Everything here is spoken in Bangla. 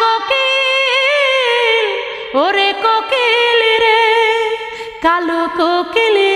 কোকিল ওরে কোকিল রে কালো কোকিল রে